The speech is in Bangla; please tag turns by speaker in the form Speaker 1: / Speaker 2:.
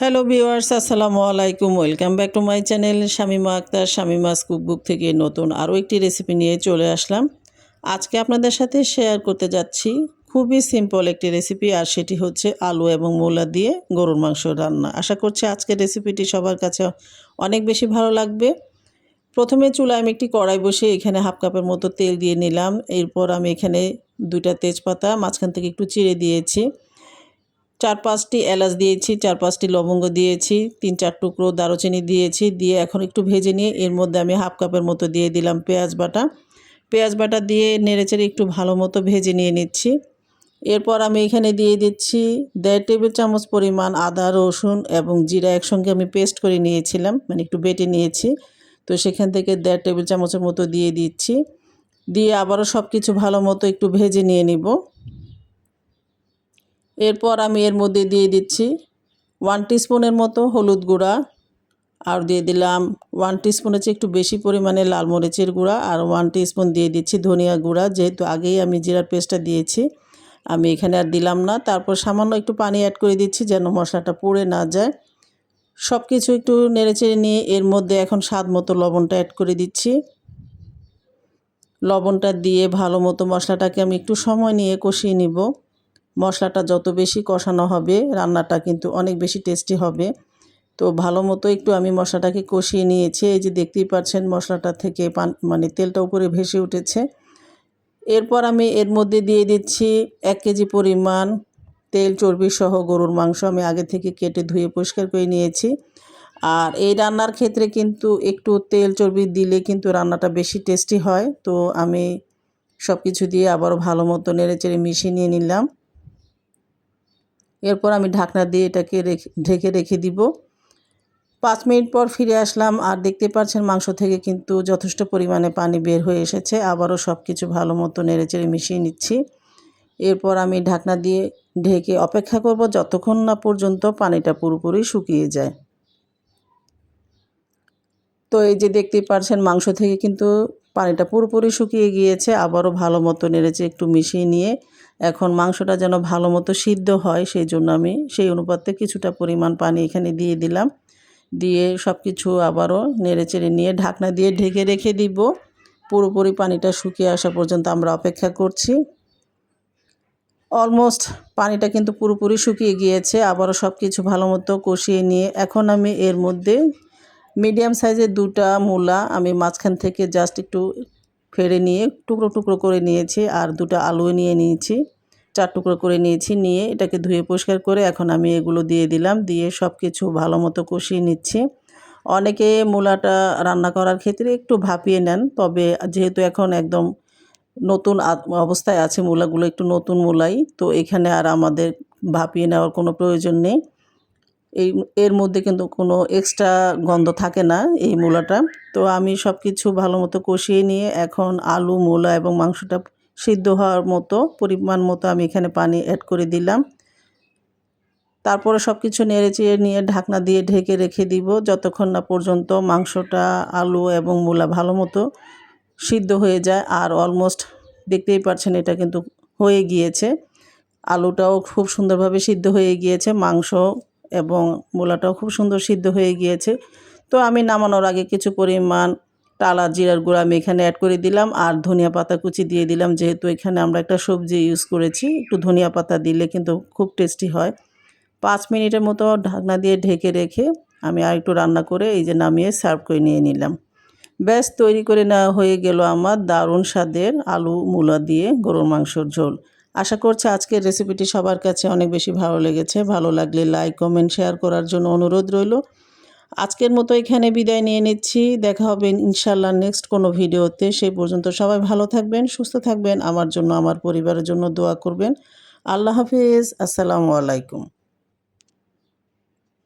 Speaker 1: হ্যালো ভিউয়ার্স আসসালামু আলাইকুম। Welcome back to my channel Shamima Akter Shamima's cookbook থেকে নতুন আরও একটি রেসিপি নিয়ে চলে আসলাম। আজকে আপনাদের সাথে শেয়ার করতে যাচ্ছি খুবই সিম্পল একটি রেসিপি আর সেটি হচ্ছে আলু এবং মূলা দিয়ে গরুর মাংস রান্না। আশা করছি আজকের রেসিপিটি সবার কাছে অনেক বেশি ভালো লাগবে। প্রথমে চুলায় আমি একটি কড়াই বসে এখানে হাফ কাপের মতো তেল দিয়ে নিলাম। এরপর আমি এখানে দুইটা তেজপাতা, মাঝখান থেকে একটু চিড়ে দিয়েছি। চার পাঁচটি এলাচ দিয়েছি, চার পাঁচটি লবঙ্গ দিয়েছি, তিন চার টুকরো দারুচিনি দিয়েছি, দিয়ে এখন একটু ভেজে নিয়ে এর মধ্যে আমি হাফ কাপের মতো দিয়ে দিলাম পেঁয়াজ বাটা। পেঁয়াজ বাটা দিয়ে নেড়েচেড়ে একটু ভালো মতো ভেজে নিয়ে নিচ্ছি। এরপর আমি এখানে দিয়ে দিচ্ছি দেড় টেবিল চামচ পরিমাণ আদা, রসুন এবং জিরা একসঙ্গে আমি পেস্ট করে নিয়েছিলাম মানে একটু বেটে নিয়েছি। তো সেখান থেকে দেড় টেবিল চামচের মতো দিয়ে দিচ্ছি। দিয়ে আবারও সব কিছু ভালো মতো একটু ভেজে নিয়ে নিব। এরপর আমি এর মধ্যে দিয়ে দিচ্ছি ওয়ান টিস্পুনের মতো হলুদ গুঁড়া আর দিয়ে দিলাম ওয়ান টিস্পুনের চেয়ে একটু বেশি পরিমাণে লাল মরিচের গুঁড়া আর ওয়ান টিস্পুন দিয়ে দিচ্ছি ধনিয়া গুঁড়া। যেহেতু আগেই আমি জিরার পেস্টটা দিয়েছি, আমি এখানে আর দিলাম না। তারপর সামান্য একটু পানি অ্যাড করে দিচ্ছি যেন মশলাটা পুড়ে না যায়। সব কিছু একটু নেড়েচেড়ে নিয়ে এর মধ্যে এখন স্বাদ মতো লবণটা অ্যাড করে দিচ্ছি। লবণটা দিয়ে ভালো মতো মশলাটাকে আমি একটু সময় নিয়ে কষিয়ে নিব। মশলাটা যত বেশি কষানো হবে, রান্নাটা কিন্তু অনেক বেশি টেস্টি হবে। তো ভালো মতো একটু আমি মশলাটাকে কষিয়ে নিয়েছি। এই যে দেখতেই পাচ্ছেন মশলাটা থেকে পান মানে তেলটা উপরে ভেসে উঠেছে। এরপর আমি এর মধ্যে দিয়ে দিচ্ছি এক কেজি পরিমাণ তেল চর্বি সহ গরুর মাংস। আমি আগে থেকে কেটে ধুয়ে পরিষ্কার করে নিয়েছি। আর এই রান্নার ক্ষেত্রে কিন্তু একটু তেল চর্বি দিলে কিন্তু রান্নাটা বেশি টেস্টি হয়। তো আমি সব কিছু দিয়ে আবারও ভালো মতো নেড়ে চেড়ে মিশিয়ে নিয়ে নিলাম। এরপর আমি ঢাকনা দিয়ে এটাকে রেখে, ঢেকে রেখে দিব। পাঁচ মিনিট পর ফিরে আসলাম আর দেখতে পাচ্ছেন মাংস থেকে কিন্তু যথেষ্ট পরিমাণে পানি বের হয়ে এসেছে। আবারও সব কিছু ভালো মতো নেড়েচেড়ে মিশিয়ে নিচ্ছি। এরপর আমি ঢাকনা দিয়ে ঢেকে অপেক্ষা করব যতক্ষণ না পর্যন্ত পানিটা পুরোপুরি শুকিয়ে যায়। তো এই যে দেখতে পারছেন মাংস থেকে কিন্তু পানিটা পুরোপুরি শুকিয়ে গিয়েছে, আবারও ভালো মতো নেড়েছে একটু মিশিয়ে নিয়ে এখন মাংসটা যেন ভালো মতো সিদ্ধ হয়, সেই জন্য আমি সেই অনুপাতে কিছুটা পরিমাণ পানি এখানে দিয়ে দিলাম। দিয়ে সব কিছু আবারও নেড়ে চেড়ে নিয়ে ঢাকনা দিয়ে ঢেকে রেখে দিব। পুরোপুরি পানিটা শুকিয়ে আসা পর্যন্ত আমরা অপেক্ষা করছি। অলমোস্ট পানিটা কিন্তু পুরোপুরি শুকিয়ে গিয়েছে, আবারও সব কিছু ভালো মতো কষিয়ে নিয়ে এখন আমি এর মধ্যে মিডিয়াম সাইজের দুটা মূলা আমি মাঝখান থেকে জাস্ট একটু ফেড়ে নিয়ে টুকরো টুকরো করে নিয়েছি আর দুটো আলু নিয়ে নিয়েছি। চার টুকরো করে নিয়েছি, নিয়ে এটাকে ধুয়ে পরিষ্কার করে এখন আমি এগুলো দিয়ে দিলাম, দিয়ে সব কিছু ভালো মতো কষিয়ে নিচ্ছি। অনেকে মূলাটা রান্না করার ক্ষেত্রে একটু ভাপিয়ে নেন, তবে যেহেতু এখন একদম নতুন অবস্থায় আছে মূলাগুলো, একটু নতুন মূলাই, তো এখানে আর আমাদের ভাপিয়ে নেওয়ার কোনো প্রয়োজন নেই। এই এর মধ্যে কিন্তু কোনো এক্সট্রা গন্ধ থাকে না এই মূলাটা। তো আমি সব কিছু ভালো মতো কষিয়ে নিয়ে এখন আলু, মূলা এবং মাংসটা সিদ্ধ হওয়ার মতো পরিমাণ মতো আমি এখানে পানি অ্যাড করে দিলাম। তারপরে সব কিছু নেড়ে চেড়ে নিয়ে ঢাকনা দিয়ে ঢেকে রেখে দিব যতক্ষণ না পর্যন্ত মাংসটা, আলু এবং মূলা ভালো মতো সিদ্ধ হয়ে যায়। আর অলমোস্ট দেখতেই পাচ্ছেন এটা কিন্তু হয়ে গিয়েছে। আলুটাও খুব সুন্দরভাবে সিদ্ধ হয়ে গিয়েছে মাংস এবং মূলাটাও খুব সুন্দর সিদ্ধ হয়ে গিয়েছে। তো আমি নামানোর আগে কিছু পরিমাণ টালা জিরার গুঁড়া আমি এখানে অ্যাড করে দিলাম আর ধনিয়া পাতা কুচি দিয়ে দিলাম। যেহেতু এখানে আমরা একটা সবজি ইউজ করেছি, একটু ধনিয়া পাতা দিলে কিন্তু খুব টেস্টি হয়। পাঁচ মিনিটের মতো ঢাকনা দিয়ে ঢেকে রেখে আমি আর একটু রান্না করে এই যে নামিয়ে সার্ভ করে নিয়ে নিলাম। ব্যাস, তৈরি করে নেওয়া হয়ে গেল আমার দারুণ স্বাদের আলু মূলা দিয়ে গরুর মাংসর ঝোল। আশা করছি আজকের রেসিপিটি সবার কাছে অনেক বেশি ভালো লেগেছে। ভালো লাগলে লাইক কমেন্ট শেয়ার করার জন্য অনুরোধ রইল। আজকের মতো এখানে বিদায় নিয়ে নিচ্ছি। দেখা হবে ইনশাল্লাহ নেক্সট কোনো ভিডিওতে। সেই পর্যন্ত সবাই ভালো থাকবেন, সুস্থ থাকবেন। আমার জন্য, আমার পরিবারের জন্য দোয়া করবেন। আল্লাহ হাফিজ। আসসালামু আলাইকুম।